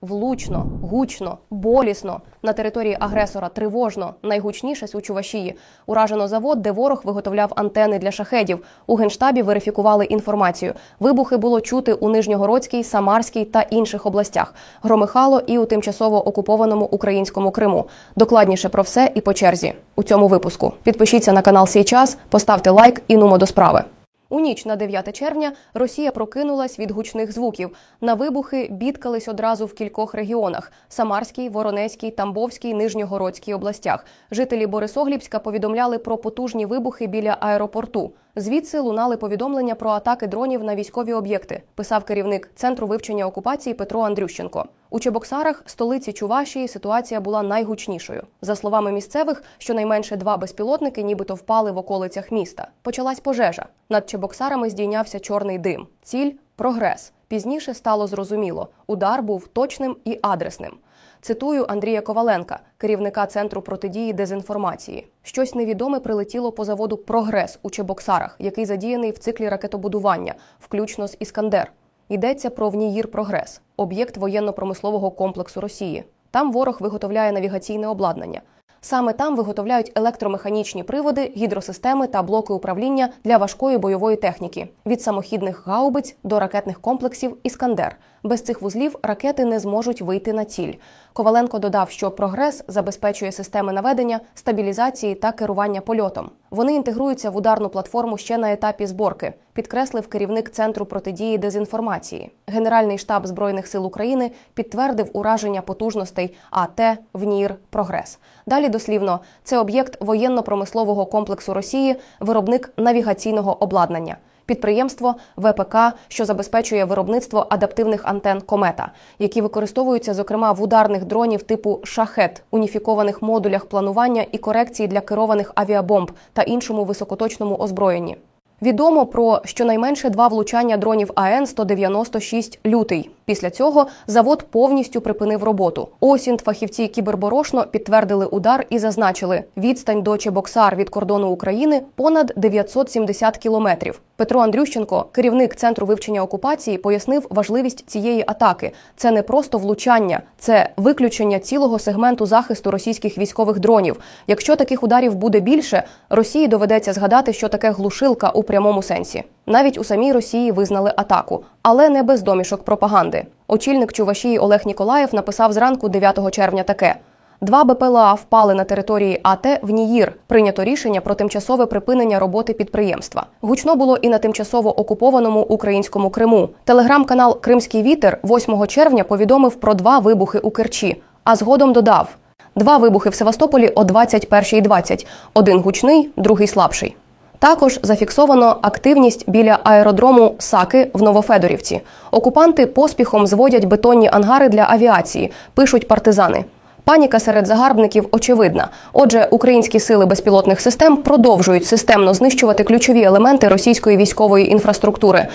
Влучно, гучно, болісно. На території агресора тривожно, найгучніше у Чувашії. Уражено завод, де ворог виготовляв антени для шахедів. У генштабі верифікували інформацію. Вибухи було чути у Нижньогородській, Самарській та інших областях. Громихало і у тимчасово окупованому українському Криму. Докладніше про все і по черзі у цьому випуску. Підпишіться на канал «Сій час», поставте лайк і нумо до справи. У ніч на 9 червня Росія прокинулась від гучних звуків. На вибухи бідкались одразу в кількох регіонах: Самарській, Воронезькій, Тамбовській, Нижньогородській областях. Жителі Борисоглібська повідомляли про потужні вибухи біля аеропорту. Звідси лунали повідомлення про атаки дронів на військові об'єкти. Писав керівник центру вивчення окупації Петро Андрющенко. У Чебоксарах, столиці Чувашії, ситуація була найгучнішою. За словами місцевих, щонайменше два безпілотники, нібито впали в околицях міста. Почалась пожежа. Над Чебоксарами здійнявся чорний дим. Ціль прогрес. Пізніше стало зрозуміло, удар був точним і адресним. Цитую Андрія Коваленка, керівника центру протидії дезінформації. Щось невідоме прилетіло по заводу Прогрес у Чебоксарах, який задіяний в циклі ракетобудування, включно з Іскандер. Йдеться про Вніїр Прогрес, об'єкт воєнно-промислового комплексу Росії. Там ворог виготовляє навігаційне обладнання. Саме там виготовляють електромеханічні приводи, гідросистеми та блоки управління для важкої бойової техніки від самохідних гаубиць до ракетних комплексів Іскандер. Без цих вузлів ракети не зможуть вийти на ціль. Коваленко додав, що прогрес забезпечує системи наведення, стабілізації та керування польотом. Вони інтегруються в ударну платформу ще на етапі зборки, підкреслив керівник центру протидії дезінформації. Генеральний штаб збройних сил України підтвердив ураження потужностей АТ ВНІР Прогрес. Далі дослівно це об'єкт воєнно-промислового комплексу Росії, виробник навігаційного обладнання. Підприємство ВПК, що забезпечує виробництво адаптивних антен комета, які використовуються зокрема в ударних дронів типу шахет, уніфікованих модулях планування і корекції для керованих авіабомб та іншому високоточному озброєнні. Відомо про щонайменше два влучання дронів АН 196 лютий. Після цього завод повністю припинив роботу. Осінт фахівці кіберборошно підтвердили удар і зазначили, відстань до Чебоксар від кордону України понад 970 кілометрів. Петро Андрющенко, керівник центру вивчення окупації, пояснив важливість цієї атаки. Це не просто влучання, це виключення цілого сегменту захисту російських військових дронів. Якщо таких ударів буде більше, Росії доведеться згадати, що таке глушилка у прямому сенсі. Навіть у самій Росії визнали атаку, але не без домішок пропаганди. Очільник Чувашії Олег Ніколаєв написав зранку 9 червня таке. Два БПЛА впали на території АТ в Ніїр. Прийнято рішення про тимчасове припинення роботи підприємства. Гучно було і на тимчасово окупованому українському Криму. Телеграм-канал Кримський вітер 8 червня повідомив про два вибухи у Керчі, а згодом додав: два вибухи в Севастополі о 21.20. Один гучний, другий слабший. Також зафіксовано активність біля аеродрому Саки в Новофедорівці. Окупанти поспіхом зводять бетонні ангари для авіації, пишуть партизани. Паніка серед загарбників очевидна. Отже, українські сили безпілотних систем продовжують системно знищувати ключові елементи російської військової інфраструктури.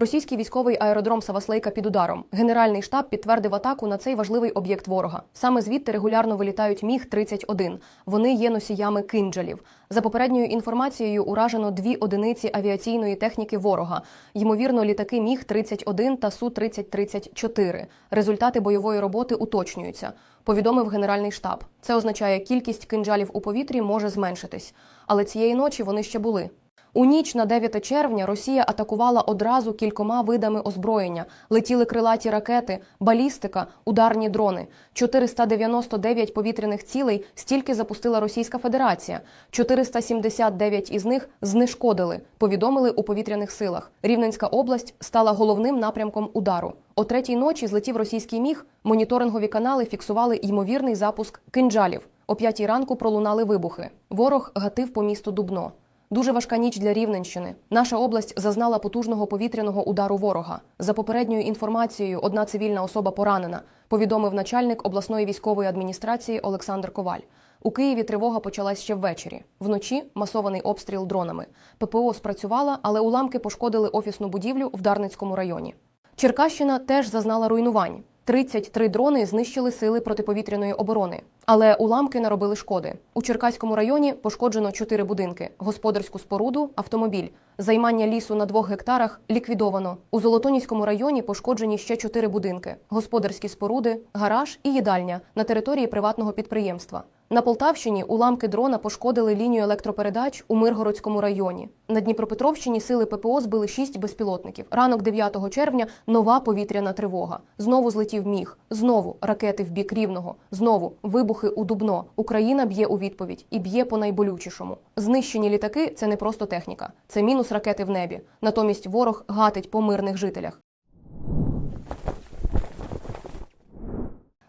Російський військовий аеродром Саваслейка під ударом. Генеральний штаб підтвердив атаку на цей важливий об'єкт ворога. Саме звідти регулярно вилітають міг 31 Вони є носіями кинджалів. За попередньою інформацією, уражено дві одиниці авіаційної техніки ворога. Ймовірно, літаки міг 31 та су 3034 Результати бойової роботи уточнюються. Повідомив генеральний штаб. Це означає, кількість кинджалів у повітрі може зменшитись. Але цієї ночі вони ще були. У ніч на 9 червня Росія атакувала одразу кількома видами озброєння: летіли крилаті ракети, балістика, ударні дрони. 499 повітряних цілей стільки запустила Російська Федерація. 479 із них знешкодили. Повідомили у повітряних силах. Рівненська область стала головним напрямком удару. О третій ночі злетів російський міг. Моніторингові канали фіксували ймовірний запуск кинджалів. О п'ятій ранку пролунали вибухи. Ворог гатив по місту Дубно. Дуже важка ніч для Рівненщини. Наша область зазнала потужного повітряного удару ворога. За попередньою інформацією, одна цивільна особа поранена. Повідомив начальник обласної військової адміністрації Олександр Коваль. У Києві тривога почалась ще ввечері. Вночі масований обстріл дронами. ППО спрацювала, але уламки пошкодили офісну будівлю в Дарницькому районі. Черкащина теж зазнала руйнувань. 33 дрони знищили сили протиповітряної оборони, але уламки наробили шкоди. У Черкаському районі пошкоджено 4 будинки, господарську споруду, автомобіль. Займання лісу на двох гектарах ліквідовано. У Золотоніському районі пошкоджені ще 4 будинки, господарські споруди, гараж і їдальня на території приватного підприємства. На Полтавщині уламки дрона пошкодили лінію електропередач у Миргородському районі. На Дніпропетровщині сили ППО збили шість безпілотників. Ранок 9 червня нова повітряна тривога. Знову злетів міг. Знову ракети в бік рівного. Знову вибухи у Дубно. Україна б'є у відповідь і б'є по найболючішому. Знищені літаки це не просто техніка, це мінус ракети в небі. Натомість ворог гатить по мирних жителях.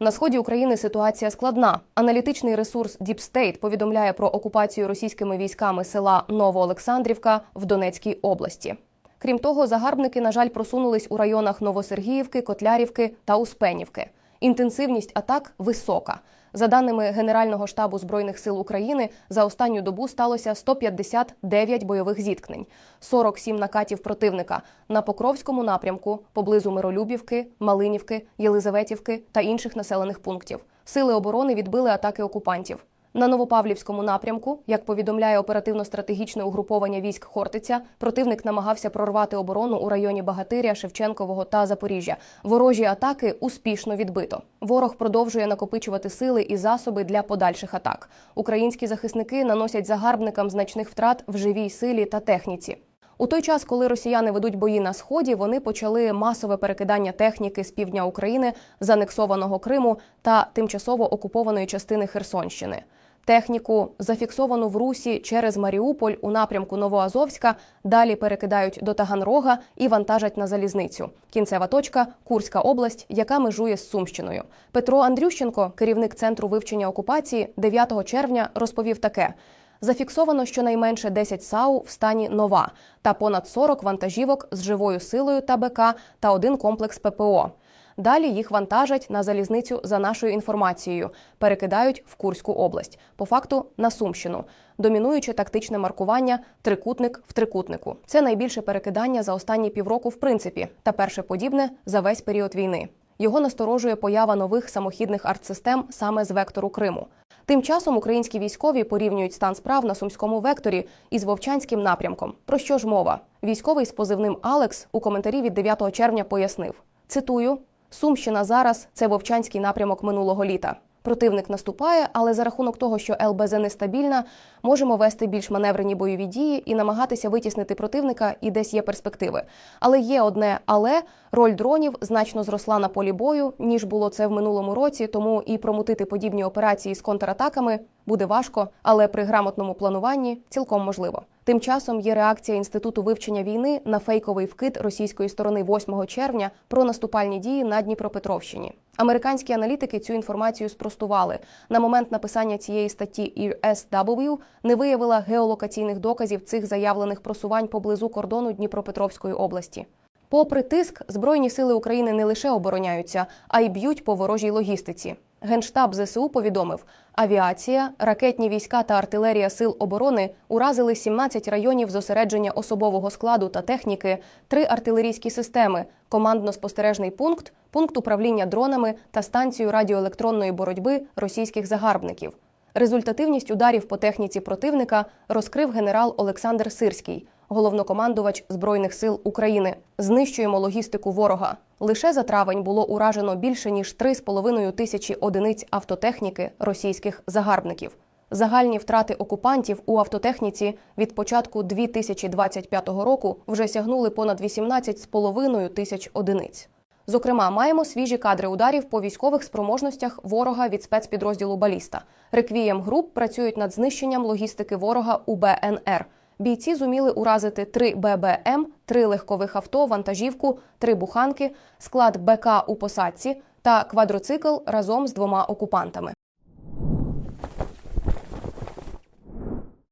На сході України ситуація складна. Аналітичний ресурс Deep State повідомляє про окупацію російськими військами села Новоолександрівка в Донецькій області. Крім того, загарбники, на жаль, просунулись у районах Новосергіївки, Котлярівки та Успенівки. Інтенсивність атак висока. За даними Генерального штабу збройних сил України, за останню добу сталося 159 бойових зіткнень, 47 накатів противника на Покровському напрямку поблизу Миролюбівки, Малинівки, Єлизаветівки та інших населених пунктів. Сили оборони відбили атаки окупантів. На Новопавлівському напрямку, як повідомляє оперативно-стратегічне угруповання військ Хортиця, противник намагався прорвати оборону у районі Багатиря, Шевченкового та Запоріжжя. Ворожі атаки успішно відбито. Ворог продовжує накопичувати сили і засоби для подальших атак. Українські захисники наносять загарбникам значних втрат в живій силі та техніці. У той час, коли росіяни ведуть бої на сході, вони почали масове перекидання техніки з півдня України, з анексованого Криму та тимчасово окупованої частини Херсонщини. Техніку, зафіксовану в Русі через Маріуполь у напрямку Новоазовська, далі перекидають до Таганрога і вантажать на залізницю. Кінцева точка Курська область, яка межує з Сумщиною. Петро Андрющенко, керівник центру вивчення окупації, 9 червня розповів таке. Зафіксовано щонайменше 10 САУ в стані нова та понад 40 вантажівок з живою силою та БК та один комплекс ППО. Далі їх вантажать на залізницю за нашою інформацією, перекидають в Курську область, по факту на Сумщину. Домінуюче тактичне маркування трикутник в трикутнику. Це найбільше перекидання за останні півроку, в принципі, та перше подібне за весь період війни. Його насторожує поява нових самохідних артсистем саме з вектору Криму. Тим часом українські військові порівнюють стан справ на сумському векторі із вовчанським напрямком. Про що ж мова? Військовий з позивним Алекс у коментарі від 9 червня пояснив: цитую: Сумщина зараз це вовчанський напрямок минулого літа. Противник наступає, але за рахунок того, що ЛБЗ нестабільна, можемо вести більш маневрені бойові дії і намагатися витіснити противника, і десь є перспективи. Але є одне але роль дронів значно зросла на полі бою, ніж було це в минулому році. Тому і промутити подібні операції з контратаками буде важко, але при грамотному плануванні цілком можливо. Тим часом є реакція інституту вивчення війни на фейковий вкид російської сторони 8 червня про наступальні дії на Дніпропетровщині. Американські аналітики цю інформацію спростували. На момент написання цієї статті ESW не виявила геолокаційних доказів цих заявлених просувань поблизу кордону Дніпропетровської області. Попри тиск, збройні сили України не лише обороняються, а й б'ють по ворожій логістиці. Генштаб ЗСУ повідомив, авіація, ракетні війська та артилерія сил оборони уразили 17 районів зосередження особового складу та техніки, три артилерійські системи, командно-спостережний пункт, пункт управління дронами та станцію радіоелектронної боротьби російських загарбників. Результативність ударів по техніці противника розкрив генерал Олександр Сирський, головнокомандувач збройних сил України. Знищуємо логістику ворога. Лише за травень було уражено більше ніж 3,5 тисячі одиниць автотехніки російських загарбників. Загальні втрати окупантів у автотехніці від початку 2025 року вже сягнули понад 18,5 тисяч одиниць. Зокрема, маємо свіжі кадри ударів по військових спроможностях ворога від спецпідрозділу Баліста. Реквієм груп працюють над знищенням логістики ворога у БНР. Бійці зуміли уразити три ББМ, три легкових авто, вантажівку, три буханки, склад БК у посадці та квадроцикл разом з двома окупантами.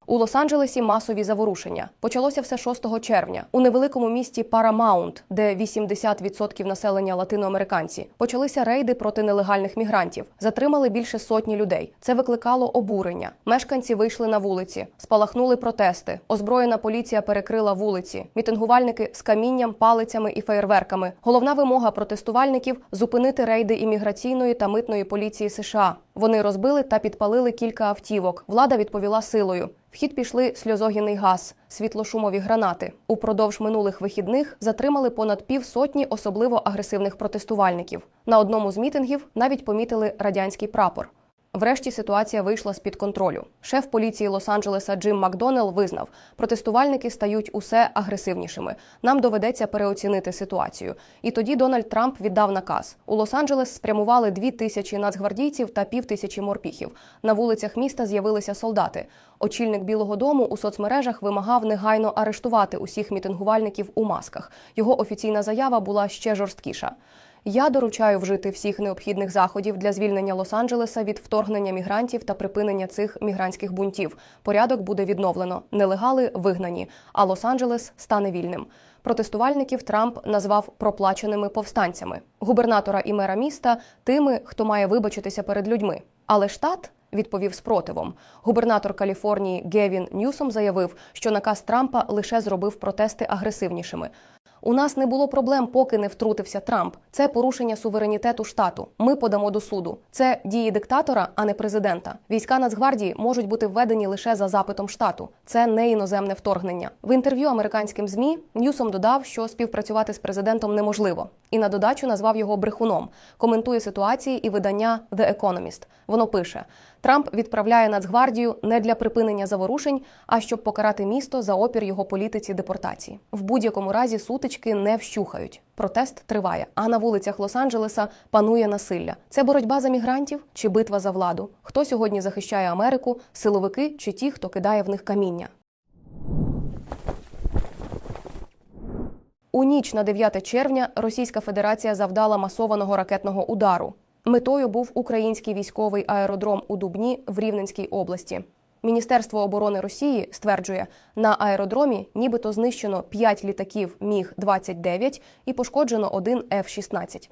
У Лос-Анджелесі масові заворушення. Почалося все 6 червня. У невеликому місті Парамаунт, де 80% населення латиноамериканці, почалися рейди проти нелегальних мігрантів. Затримали більше сотні людей. Це викликало обурення. Мешканці вийшли на вулиці, спалахнули протести. Озброєна поліція перекрила вулиці. Мітингувальники з камінням, палицями і феєрверками. Головна вимога протестувальників зупинити рейди імміграційної та митної поліції США. Вони розбили та підпалили кілька автівок. Влада відповіла силою. В хід пішли сльозогінний газ, світлошумові гранати. Упродовж минулих вихідних затримали понад півсотні особливо агресивних протестувальників. На одному з мітингів навіть помітили радянський прапор. Врешті ситуація вийшла з під контролю. Шеф поліції Лос-Анджелеса Джим Макдонел визнав, протестувальники стають усе агресивнішими. Нам доведеться переоцінити ситуацію. І тоді Дональд Трамп віддав наказ. У Лос-Анджелес спрямували дві тисячі нацгвардійців та пів тисячі морпіхів. На вулицях міста з'явилися солдати. Очільник Білого Дому у соцмережах вимагав негайно арештувати усіх мітингувальників у масках. Його офіційна заява була ще жорсткіша. Я доручаю вжити всіх необхідних заходів для звільнення Лос-Анджелеса від вторгнення мігрантів та припинення цих мігрантських бунтів. Порядок буде відновлено. Нелегали вигнані, а Лос-Анджелес стане вільним. Протестувальників Трамп назвав проплаченими повстанцями, губернатора і мера міста тими, хто має вибачитися перед людьми. Але штат відповів спротивом. Губернатор Каліфорнії Гевін Ньюсом заявив, що наказ Трампа лише зробив протести агресивнішими. У нас не було проблем, поки не втрутився Трамп. Це порушення суверенітету штату. Ми подамо до суду. Це дії диктатора, а не президента. Війська Нацгвардії можуть бути введені лише за запитом штату. Це не іноземне вторгнення. В інтерв'ю американським змі Ньюсом додав, що співпрацювати з президентом неможливо, і на додачу назвав його брехуном. Коментує ситуації і видання The Economist. Воно пише: Трамп відправляє Нацгвардію не для припинення заворушень, а щоб покарати місто за опір його політиці депортації. В будь-якому разі сутички не вщухають. Протест триває, а на вулицях Лос-Анджелеса панує насилля. Це боротьба за мігрантів чи битва за владу? Хто сьогодні захищає Америку? Силовики чи ті, хто кидає в них каміння? У ніч на 9 червня Російська Федерація завдала масованого ракетного удару. Метою був український військовий аеродром у Дубні в Рівненській області. Міністерство оборони Росії стверджує, на аеродромі нібито знищено 5 літаків Міг 29 і пошкоджено один F-16.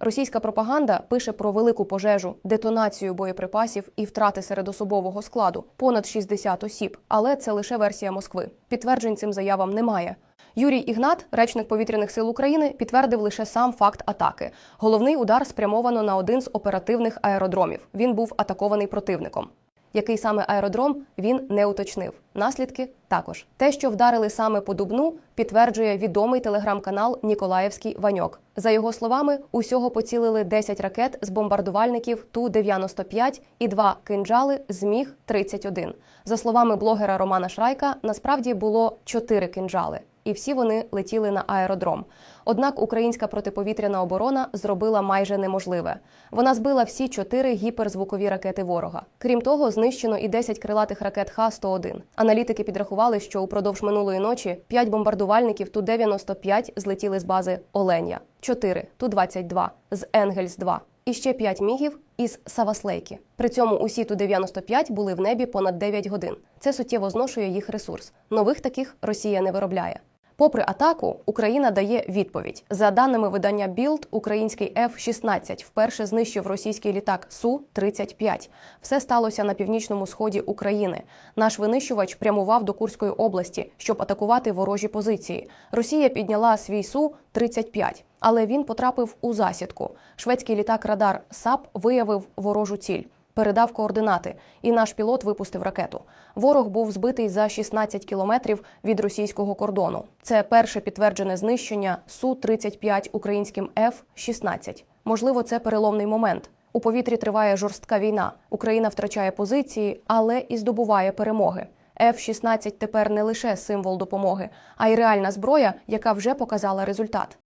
Російська пропаганда пише про велику пожежу, детонацію боєприпасів і втрати серед особового складу понад 60 осіб. Але це лише версія Москви. Підтверджень цим заявам немає. Юрій Ігнат, речник повітряних сил України, підтвердив лише сам факт атаки. Головний удар спрямовано на один з оперативних аеродромів. Він був атакований противником. Який саме аеродром він не уточнив. Наслідки також те, що вдарили саме по Дубну, підтверджує відомий телеграм-канал Ніколаївський Ваньок. За його словами, усього поцілили 10 ракет з бомбардувальників ту 95 і два кинджали з міг 31 За словами блогера Романа Шрайка, насправді було 4 кинджали. І всі вони летіли на аеродром. Однак українська протиповітряна оборона зробила майже неможливе. Вона збила всі чотири гіперзвукові ракети ворога. Крім того, знищено і 10 крилатих ракет Х-101. Аналітики підрахували, що упродовж минулої ночі 5 бомбардувальників Ту-95 злетіли з бази Оленя, 4 Ту-22 з Енгельс-2 і ще 5 мігів із Саваслейки. При цьому усі Ту-95 були в небі понад 9 годин. Це суттєво зношує їх ресурс. Нових таких Росія не виробляє. Попри атаку, Україна дає відповідь. За даними видання Білд, український F-16 вперше знищив російський літак су 35 Все сталося на північному сході України. Наш винищувач прямував до Курської області, щоб атакувати ворожі позиції. Росія підняла свій су 35 але він потрапив у засідку. Шведський літак Радар САП виявив ворожу ціль передав координати, і наш пілот випустив ракету. Ворог був збитий за 16 кілометрів від російського кордону. Це перше підтверджене знищення су 35 українським F-16. Можливо, це переломний момент. У повітрі триває жорстка війна. Україна втрачає позиції, але і здобуває перемоги. F-16 тепер не лише символ допомоги, а й реальна зброя, яка вже показала результат.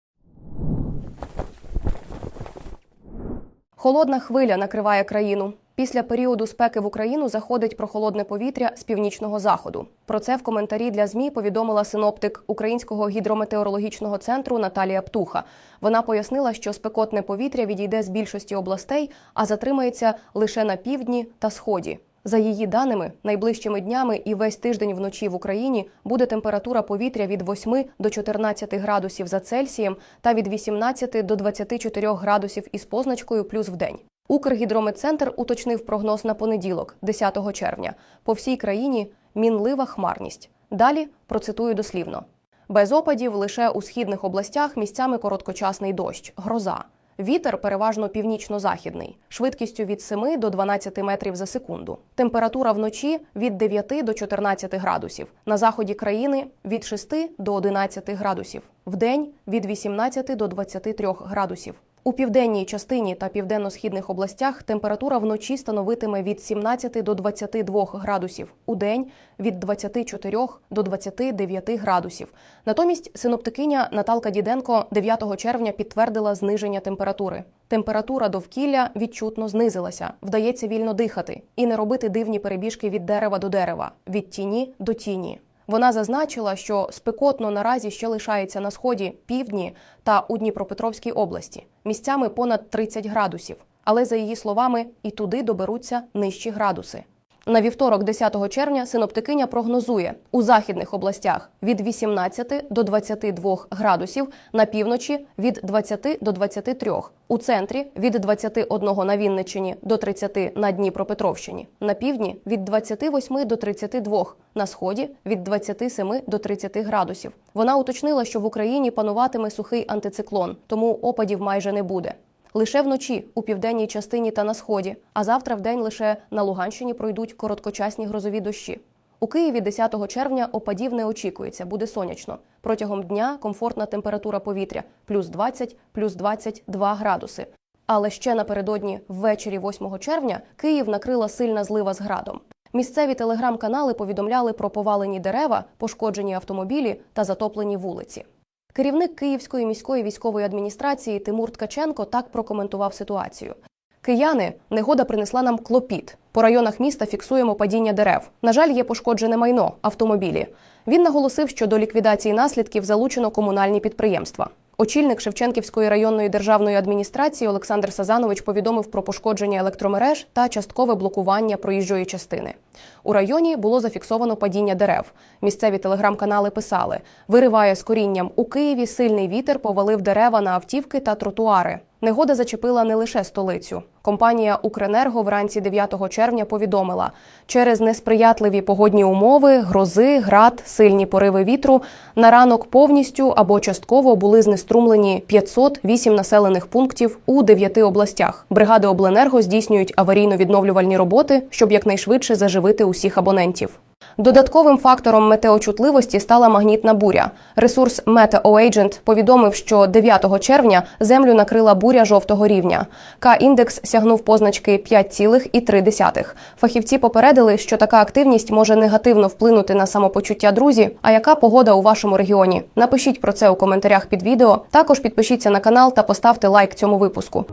Холодна хвиля накриває країну. Після періоду спеки в Україну заходить прохолодне повітря з північного заходу. Про це в коментарі для змі повідомила синоптик Українського гідрометеорологічного центру Наталія Птуха. Вона пояснила, що спекотне повітря відійде з більшості областей, а затримається лише на півдні та сході. За її даними, найближчими днями і весь тиждень вночі в Україні буде температура повітря від 8 до 14 градусів за Цельсієм та від 18 до 24 градусів із позначкою плюс в день. Укргідрометцентр уточнив прогноз на понеділок, 10 червня. По всій країні мінлива хмарність. Далі процитую дослівно: без опадів лише у східних областях місцями короткочасний дощ, гроза. Вітер переважно північно-західний, швидкістю від 7 до 12 метрів за секунду. Температура вночі від 9 до 14 градусів. На заході країни від 6 до 11 градусів. Вдень від 18 до 23 градусів. У південній частині та південно-східних областях температура вночі становитиме від 17 до 22 градусів, у день від 24 до 29 градусів. Натомість синоптикиня Наталка Діденко 9 червня підтвердила зниження температури. Температура довкілля відчутно знизилася, вдається вільно дихати і не робити дивні перебіжки від дерева до дерева, від тіні до тіні. Вона зазначила, що спекотно наразі ще лишається на сході, півдні та у Дніпропетровській області, місцями понад 30 градусів. Але за її словами, і туди доберуться нижчі градуси. На вівторок, 10 червня, синоптикиня прогнозує у західних областях від 18 до 22 градусів, на півночі від 20 до 23, у центрі від 21 на Вінниччині до 30 на Дніпропетровщині, на півдні від 28 до 32, на сході від 27 до 30 градусів. Вона уточнила, що в Україні пануватиме сухий антициклон, тому опадів майже не буде. Лише вночі у південній частині та на сході, а завтра в день лише на Луганщині пройдуть короткочасні грозові дощі. У Києві 10 червня опадів не очікується, буде сонячно. Протягом дня комфортна температура повітря плюс 20, плюс 22 градуси. Але ще напередодні, ввечері 8 червня, Київ накрила сильна злива з градом. Місцеві телеграм-канали повідомляли про повалені дерева, пошкоджені автомобілі та затоплені вулиці. Керівник Київської міської військової адміністрації Тимур Ткаченко так прокоментував ситуацію. Кияни, негода принесла нам клопіт. По районах міста фіксуємо падіння дерев. На жаль, є пошкоджене майно автомобілі. Він наголосив, що до ліквідації наслідків залучено комунальні підприємства. Очільник Шевченківської районної державної адміністрації Олександр Сазанович повідомив про пошкодження електромереж та часткове блокування проїжджої частини. У районі було зафіксовано падіння дерев. Місцеві телеграм-канали писали: вириває з корінням у Києві сильний вітер повалив дерева на автівки та тротуари. Негода зачепила не лише столицю. Компанія Укренерго вранці 9 червня повідомила, через несприятливі погодні умови, грози, град, сильні пориви вітру на ранок повністю або частково були знеструмлені 508 населених пунктів у 9 областях. Бригади обленерго здійснюють аварійно-відновлювальні роботи, щоб якнайшвидше заживити усіх абонентів. Додатковим фактором метеочутливості стала магнітна буря. Ресурс Meteo повідомив, що 9 червня землю накрила буря жовтого рівня. К-індекс сягнув позначки 5,3. Фахівці попередили, що така активність може негативно вплинути на самопочуття друзі. А яка погода у вашому регіоні? Напишіть про це у коментарях під відео. Також підпишіться на канал та поставте лайк цьому випуску.